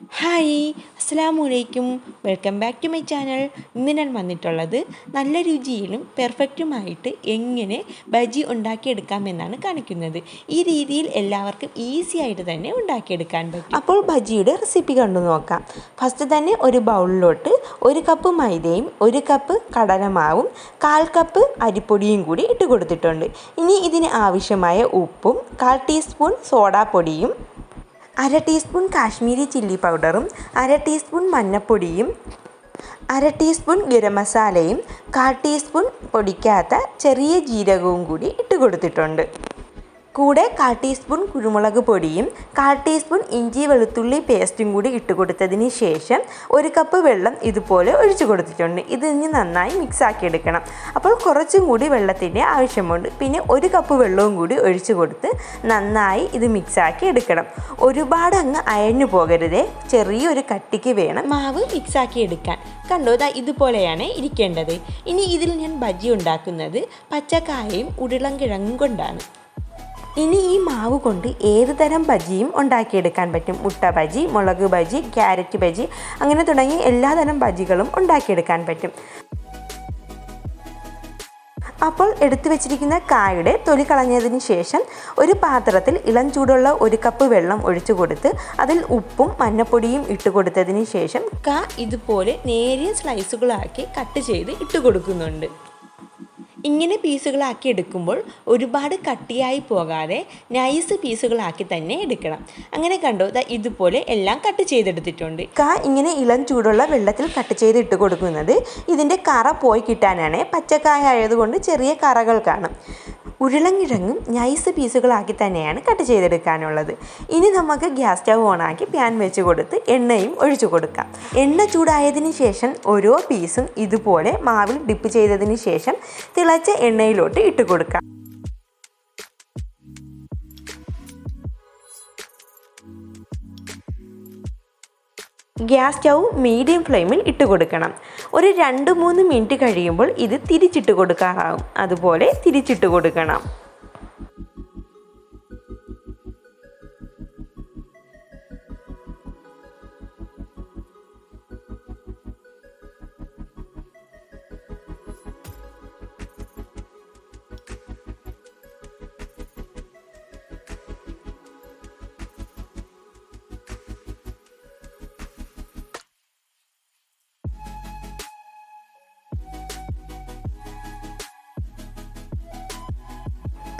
Hi അസ്സാം വലൈക്കും welcome back to my channel. ഇന്ന് ഞാൻ വന്നിട്ടുള്ളത് നല്ല രുചിയിലും പെർഫെക്റ്റുമായിട്ട് എങ്ങനെ ബജി ഉണ്ടാക്കിയെടുക്കാമെന്നാണ് കാണിക്കുന്നത്. ഈ രീതിയിൽ എല്ലാവർക്കും ഈസി ആയിട്ട് തന്നെ ഉണ്ടാക്കിയെടുക്കാൻ പറ്റും. അപ്പോൾ ബജിയുടെ റെസിപ്പി കണ്ടു നോക്കാം. ഫസ്റ്റ് തന്നെ ഒരു ബൗളിലോട്ട് ഒരു കപ്പ് മൈദയും ഒരു കപ്പ് കടലമാവും കാൽ കപ്പ് അരിപ്പൊടിയും കൂടി ഇട്ട് കൊടുത്തിട്ടുണ്ട്. ഇനി ഇതിന് ആവശ്യമായ ഉപ്പും കാൽ ടീസ്പൂൺ സോഡാപ്പൊടിയും അര ടീസ്പൂൺ കാശ്മീരി ചില്ലി പൗഡറും അര ടീസ്പൂൺ മഞ്ഞപ്പൊടിയും അര ടീസ്പൂൺ ഗരം മസാലയും കാൽ ടീസ്പൂൺ പൊടിക്കാത്ത ചെറിയ ജീരകവും കൂടി ഇട്ട് കൊടുത്തിട്ടുണ്ട്. കൂടെ കാൽ ടീസ്പൂൺ കുരുമുളക് പൊടിയും കാൽ ടീസ്പൂൺ ഇഞ്ചി വെളുത്തുള്ളി പേസ്റ്റും കൂടി ഇട്ട് കൊടുത്തതിന് ശേഷം ഒരു കപ്പ് വെള്ളം ഇതുപോലെ ഒഴിച്ചു കൊടുത്തിട്ടുണ്ട്. ഇത് ഇനി നന്നായി മിക്സ് ആക്കി എടുക്കണം. അപ്പോൾ കുറച്ചും കൂടി വെള്ളത്തിന്റെ ആവശ്യമുണ്ട്. പിന്നെ ഒരു കപ്പ് വെള്ളവും കൂടി ഒഴിച്ചു കൊടുത്ത് നന്നായി ഇത് മിക്സാക്കി എടുക്കണം. ഒരുപാട് അങ്ങ് അയഞ്ഞു പോകരുതേ. ചെറിയൊരു കട്ടിക്ക് വേണം മാവ് മിക്സാക്കി എടുക്കാൻ. കണ്ടോ ഇതാ ഇതുപോലെയാണ് ഇരിക്കേണ്ടത്. ഇനി ഇതിൽ ഞാൻ ബജി ഉണ്ടാക്കുന്നത് പച്ചക്കായയും ഉരുളൻകിഴങ്ങും കൊണ്ടാണ്. ഇനി ഈ മാവ് കൊണ്ട് ഏത് തരം ബജിയും ഉണ്ടാക്കിയെടുക്കാൻ പറ്റും. മുട്ട ബജി മുളക് ബജി ക്യാരറ്റ് ബജി അങ്ങനെ തുടങ്ങി എല്ലാ തരം ബജികളും ഉണ്ടാക്കിയെടുക്കാൻ പറ്റും. അപ്പോൾ എടുത്തു വെച്ചിരിക്കുന്ന കായുടെ തൊലി കളഞ്ഞതിന് ശേഷം ഒരു പാത്രത്തിൽ ഇളം ചൂടുള്ള ഒരു കപ്പ് വെള്ളം ഒഴിച്ചു കൊടുത്ത് അതിൽ ഉപ്പും മഞ്ഞപ്പൊടിയും ഇട്ട് കൊടുത്തതിന് ശേഷം കാ ഇതുപോലെ നേരിയ സ്ലൈസുകളാക്കി കട്ട് ചെയ്ത് ഇട്ട് കൊടുക്കുന്നുണ്ട്. ഇങ്ങനെ പീസുകളാക്കി എടുക്കുമ്പോൾ ഒരുപാട് കട്ടിയായി പോകാതെ നൈസ് പീസുകളാക്കി തന്നെ എടുക്കണം. അങ്ങനെ കണ്ടോ ഇതുപോലെ എല്ലാം കട്ട് ചെയ്തെടുത്തിട്ടുണ്ട്. കാ ഇങ്ങനെ ഇളം ചൂടുള്ള വെള്ളത്തിൽ കട്ട് ചെയ്ത് ഇട്ട് കൊടുക്കുന്നത്. ഇതിന്റെ കറ പോയി കിട്ടാനാണ് പച്ചക്കായ ആയതുകൊണ്ട് ചെറിയ കറകൾ കാണും. ഉരുളങ്കിഴങ്ങും നൈസ് പീസുകളാക്കി തന്നെയാണ് കട്ട് ചെയ്തെടുക്കാനുള്ളത്. ഇനി നമുക്ക് ഗ്യാസ് സ്റ്റവ് ഓണാക്കി പാൻ വെച്ച് കൊടുത്ത് എണ്ണയും ഒഴിച്ചു കൊടുക്കാം. എണ്ണ ചൂടായതിന് ശേഷം ഓരോ പീസും ഇതുപോലെ മാവിൽ ഡിപ്പ് ചെയ്തതിന് ശേഷം തിളച്ച എണ്ണയിലോട്ട് ഇട്ട് കൊടുക്കാം. ഗ്യാസ് സ്റ്റൗ മീഡിയം ഫ്ലെയിമിൽ ഇട്ട് കൊടുക്കണം. ഒരു രണ്ട് മൂന്ന് മിനിറ്റ് കഴിയുമ്പോൾ ഇത് തിരിച്ചിട്ട് കൊടുക്കാറാവും അതുപോലെ തിരിച്ചിട്ട് കൊടുക്കണം.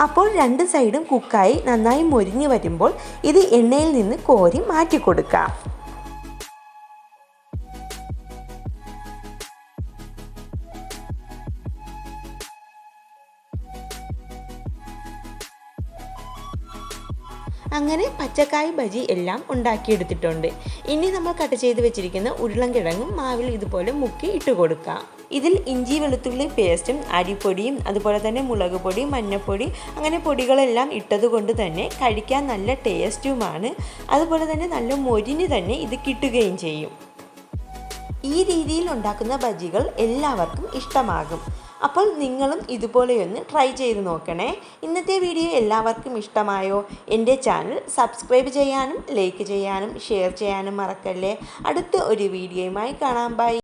അപ്പോൾ രണ്ട് സൈഡും കുക്കായി നന്നായി മൊരിഞ്ഞ് വരുമ്പോൾ ഇത് എണ്ണയിൽ നിന്ന് കോരി മാറ്റി കൊടുക്കാം അങ്ങനെ പച്ചക്കായ് ബജി എല്ലാം ഉണ്ടാക്കിയെടുത്തിട്ടുണ്ട്. ഇനി നമ്മൾ കട്ട് ചെയ്ത് വെച്ചിരിക്കുന്ന ഉരുളൻകിഴങ്ങും മാവിൽ ഇതുപോലെ മുക്കി ഇട്ട് കൊടുക്കാം. ഇതിൽ ഇഞ്ചി വെളുത്തുള്ളി പേസ്റ്റും അരിപ്പൊടിയും അതുപോലെ തന്നെ മുളക് പൊടി മഞ്ഞൾപ്പൊടി അങ്ങനെ പൊടികളെല്ലാം ഇട്ടതുകൊണ്ട് തന്നെ കഴിക്കാൻ നല്ല ടേസ്റ്റുമാണ് അതുപോലെ തന്നെ നല്ല മൊരിഞ്ഞ് തന്നെ ഇത് കിട്ടുകയും ചെയ്യും. ഈ രീതിയിൽ ഉണ്ടാക്കുന്ന ബജികൾ എല്ലാവർക്കും ഇഷ്ടമാകും. അപ്പോൾ നിങ്ങളും ഇതുപോലെയൊന്ന് ട്രൈ ചെയ്ത് നോക്കണേ. ഇന്നത്തെ വീഡിയോ എല്ലാവർക്കും ഇഷ്ടമായോ? എന്റെ ചാനൽ സബ്സ്ക്രൈബ് ചെയ്യാനും ലൈക്ക് ചെയ്യാനും ഷെയർ ചെയ്യാനും മറക്കല്ലേ. അടുത്ത ഒരു വീഡിയോയുമായി കാണാം. ബൈ.